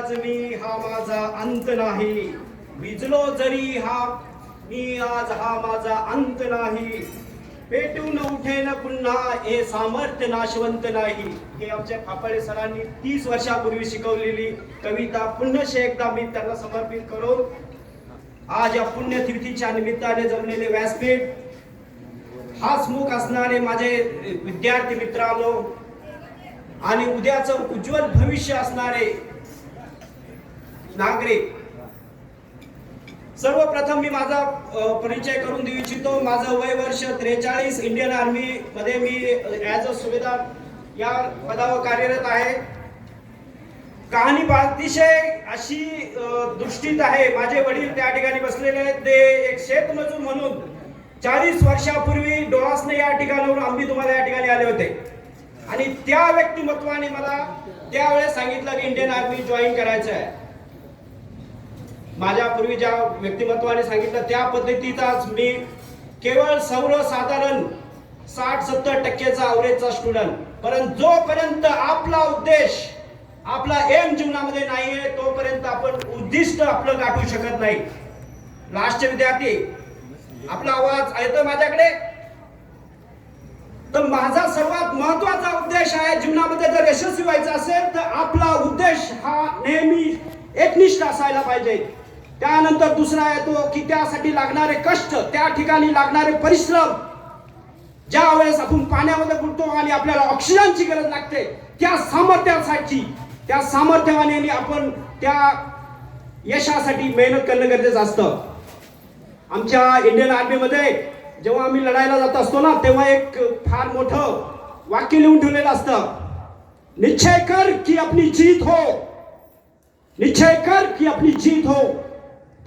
आज मी हा माझा अंत नाही. विजलो जरी हा मी आज हा माझा अंत नाही. पेटून उठेन पुन्हा हे सामर्थ्य नाशवंत नाही. हे आमच्या फापाळे सरांनी तीस वर्षापूर्वी शिकवलेली कविता पुन्हा एकदा मी त्यांना समर्पित करून आज या पुण्यतिथीच्या निमित्ताने जमलेले व्यासपीठ हसमुख असणारे माझे विद्यार्थी मित्रांनो आणि उद्याचं उज्ज्वल भविष्य असणारे नागरिक. सर्वप्रथम मी माझा परिचय करून देऊ इच्छितो. माझं वय वर्ष त्रेचाळीस. इंडियन आर्मी मध्ये मी ॲज अ सुभेदार या पदावर कार्यरत आहे. कहाणी अतिशय अशी दृष्टीत आहे. माझे वडील त्या ठिकाणी बसलेले आहेत. ते एक शेतमजूर म्हणून चाळीस वर्षापूर्वी डोळासने या ठिकाणावरून आम्ही तुम्हाला या ठिकाणी आले होते. आणि त्या व्यक्तिमत्वाने मला त्यावेळेस सांगितलं की इंडियन आर्मी जॉईन करायचं आहे माझ्या पूर्वी ज्या व्यक्तिमत्वाने सांगितलं त्या पद्धतीचाच मी केवळ सर्वसाधारण साठ सत्तर टक्केचा अवरेजचा स्टुडंट परंतु जोपर्यंत आपला उद्देश आपला एम जीवनामध्ये नाहीये तोपर्यंत आपण उद्दिष्ट आपलं गाठू शकत नाही. लास्टचे विद्यार्थी आपला आवाज येतो माझ्याकडे. तर माझा सर्वात महत्त्वाचा उद्देश आहे जीवनामध्ये जर यशस्वी व्हायचा असेल तर आपला उद्देश हा नेहमी एकनिष्ठ असायला पाहिजे. त्यानंतर दुसरा येतो की त्यासाठी लागणारे कष्ट त्या ठिकाणी लागणारे परिश्रम. ज्या वेळेस आपण पाण्यामध्ये बुडतो आणि आपल्याला ऑक्सिजनची गरज लागते त्या सामर्थ्यासाठी त्या सामर्थ्याने आपण त्या यशासाठी मेहनत करणं गरजेचं असतं. आमच्या इंडियन आर्मीमध्ये जेव्हा आम्ही लढायला जात असतो ना तेव्हा एक फार मोठं वाक्य लिहून ठेवलेलं असतं. निश्चय कर की आपली जीत हो. निश्चय कर की आपली जीत हो.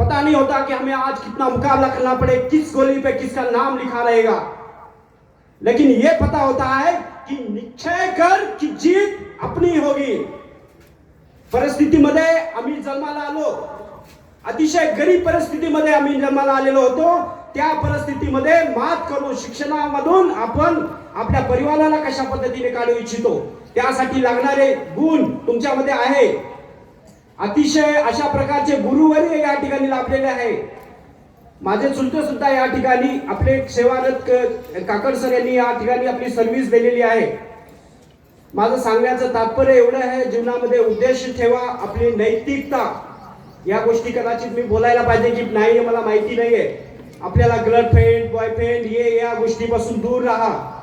पता नहीं होता कि हमें आज कितना मुकाबला करना पड़े किस गोली पे किसका नाम लिखा रहेगा। लेकिन ये पता होता है कि निश्चय कर की जीत अपनी होगी। परिस्थितीमध्ये आम्ही जन्माला आलो हो, अतिशय गरीब परिस्थितीमध्ये आम्ही जन्माला आलेलो होतो त्या परिस्थितीमध्ये मात करून शिक्षणामधून आपण आपल्या परिवाराला कशा पद्धतीने काढू इच्छितो त्यासाठी लागणारे गुण तुमच्यामध्ये आहे. अतिशय अशा प्रकारचे गुरुवरी या ठिकाणी लाभलेले आहे. माझे चुलते सुद्धा या ठिकाणी आपले सेवारत क- काकड सर यांनी या ठिकाणी आपली सर्व्हिस दिलेली आहे. माझं सांगण्याचं तात्पर्य एवढं आहे जीवनामध्ये उद्देश ठेवा आपली नैतिकता. या गोष्टी कदाचित मी बोलायला पाहिजे की नाही मला माहिती नाहीये. आपल्याला गर्लफ्रेंड बॉयफ्रेंड हे या गोष्टीपासून दूर राहा.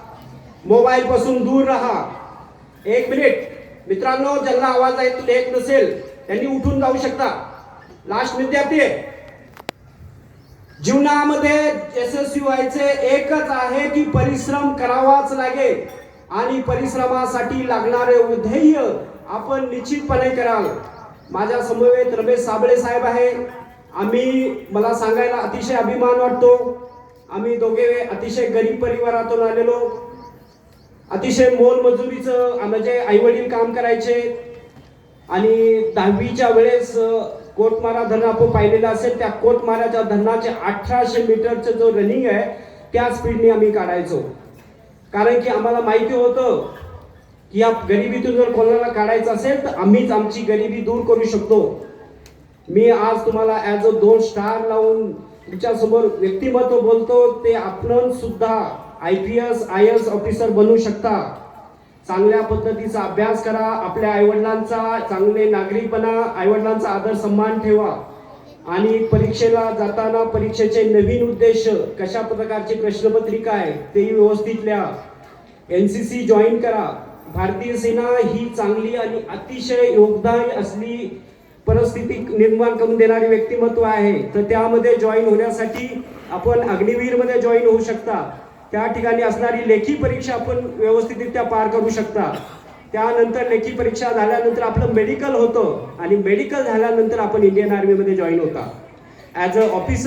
मोबाईल पासून दूर राहा. एक मिनिट मित्रांनो ज्यांना आवाज येत येत नसेल त्यांनी उठून जाऊ शकता. लास्ट विद्यार्थी आहे. जीवनामध्ये यशस्वी व्हायचे एकच आहे की परिश्रम करावाच लागेल आणि परिश्रमासाठी लागणारे ध्येय आपण निश्चितपणे कराल. माझ्या समवेत रमेश साबळे साहेब आहे. आम्ही मला सांगायला अतिशय अभिमान वाटतो. आम्ही दोघे अतिशय गरीब परिवारातून आलेलो. अतिशय मोलमजुरीचं म्हणजे आई वडील काम करायचे. आणि दहावीच्या वेळेस कोटमारा धरण आपण पाहिलेलं असेल त्या कोटमाराच्या धरणाचे अठराशे मीटरचं जो रनिंग आहे त्या स्पीडने आम्ही काढायचो. कारण की आम्हाला माहिती होतं की या गरिबीतून जर कोणाला काढायचं असेल तर आम्हीच आमची गरिबी दूर करू शकतो. मी आज तुम्हाला ॲज अ दोन स्टार लावून तुमच्यासमोर व्यक्तिमत्व बोलतो ते आपण सुद्धा I P S I S officer बनू शकता. चांगल्या पद्धतीचा अभ्यास करा आपल्या आईवडिलांचा चांगले नागरिक बना आईवडिलांचा आदर सन्मान ठेवा. आणि परीक्षेला जाताना परीक्षेचे नवीन उद्देश कशा प्रकारची प्रश्नपत्रिका आहे तेही व्यवस्थित लिहा. एन सी सी जॉईन करा. भारतीय सेना ही चांगली आणि अतिशय योगदान असली परिस्थिती निर्माण करून देणारे व्यक्तिमत्व आहे. तर त्यामध्ये जॉईन होण्यासाठी आपण अग्निवीरमध्ये जॉईन होऊ शकता. त्या ठिकाणी असणारी लेखी परीक्षा आपण व्यवस्थितरित्या पार करू शकता. त्यानंतर लेखी परीक्षा झाल्यानंतर आपलं मेडिकल होतं आणि मेडिकल झाल्यानंतर आपण इंडियन आर्मीमध्ये जॉईन होता. As a officer